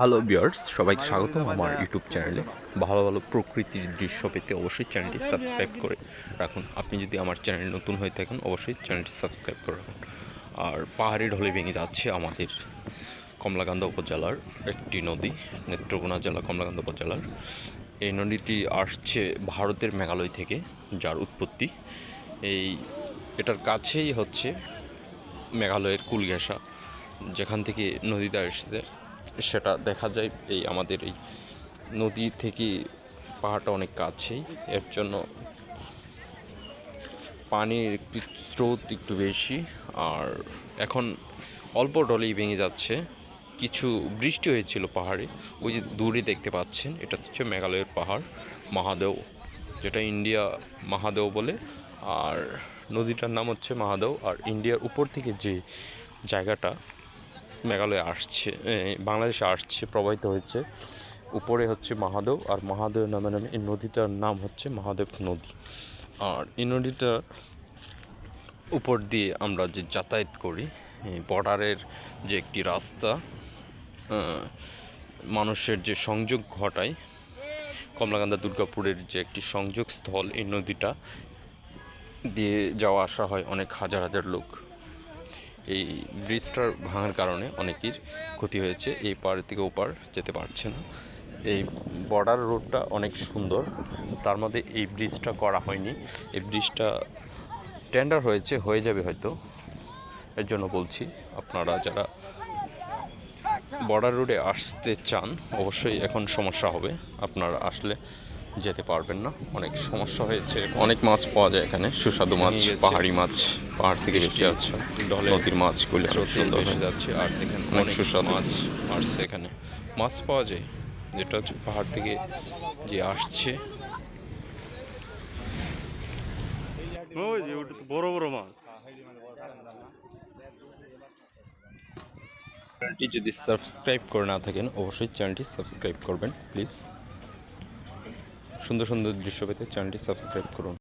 Hello বিয়ার্স সবাইকে স্বাগতম আমার ইউটিউব চ্যানেলে ভালো ভালো প্রকৃতির দৃশ্য পেতে অবশ্যই চ্যানেলটি সাবস্ক্রাইব করে রাখুন। আপনি যদি আমার চ্যানেল নতুন হয়ে থাকেন, অবশ্যই চ্যানেলটি সাবস্ক্রাইব করে রাখুন। আর পাহাড়ি ঢলে ভেঙে যাচ্ছে আমাদের কমলাকান্দা উপজেলার একটি নদী, নেত্রকোনা জেলা কমলাকান্দা উপজেলার। এই নদীটি আসছে ভারতের মেঘালয় থেকে, যার উৎপত্তি। এই, এটার কাছেই হচ্ছে মেঘালয়ের কুলঘেঁষা, যেখান থেকে নদীটা এসেছে। সেটা দেখা যায়। এই আমাদের এই নদী থেকে পাহাড়টা অনেক কাছেই। এর জন্য পানির একটু স্রোত একটু বেশি। আর এখন অল্প ডলেই ভেঙে যাচ্ছে। কিছু বৃষ্টি হয়েছিল পাহাড়ে। ওই যে দূরে দেখতে পাচ্ছেন, এটা হচ্ছে মেঘালয়ের পাহাড়, মহাদেও, যেটা ইন্ডিয়া মহাদেও বলে। আর নদীটার নাম হচ্ছে মহাদেও। আর ইন্ডিয়ার উপর থেকে যে জায়গাটা মেঘালয়ে আসছে বাংলাদেশে আসছে, প্রবাহিত হয়েছে। উপরে হচ্ছে মহাদেব আর মহাদেব নামে নামে এই নদীটার নাম হচ্ছে মহাদেব নদী। আর এই নদীটা উপর দিয়ে আমরা যে যাতায়াত করি বর্ডারের যে একটি রাস্তা মানুষের যে সংযোগ ঘটায় কমলাকান্দা দুর্গাপুরের যে একটি সংযোগ স্থল এই নদীটা দিয়ে যাওয়া আসা হয় অনেক হাজার হাজার লোক। এই ব্রিজটার ভাঙার কারণে অনেকের ক্ষতি হয়েছে। এই পাড় থেকে ওপার যেতে পারছে না। এই বর্ডার রোডটা অনেক সুন্দর। তার মধ্যে এই ব্রিজটা করা হয়নি। এই ব্রিজটা টেন্ডার হয়েছে, হয়ে যাবে হয়তো। এর জন্য বলছি, আপনারা যারা বর্ডার রোডে আসতে চান, অবশ্যই এখন সমস্যা হবে। আপনারা আসলে যেতে পারবেন না। অনেক সমস্যা হয়েছে। অনেক মাছ পাওয়া যায় এখানে। সুস্বাদু মাছ পাহাড়ি মাছ পাহাড় থেকে বেশি আছে। নদীর মাছগুলি অনেক সুন্দর। হয়ে যাচ্ছে। আর দেখেন অনেক সুস্বাদু। মাছ আসছে এখানে। মাছ পাওয়া যায় যেটা হচ্ছে পাহাড় থেকে যে আসছে। বড় বড় মাছ। চ্যানেলটি যদি সাবস্ক্রাইব করে না থাকেন অবশ্যই চ্যানেলটি সাবস্ক্রাইব করবেন প্লিজ। সুন্দর সুন্দর দৃশ্য পেতে চ্যানেলটি সাবস্ক্রাইব করুন।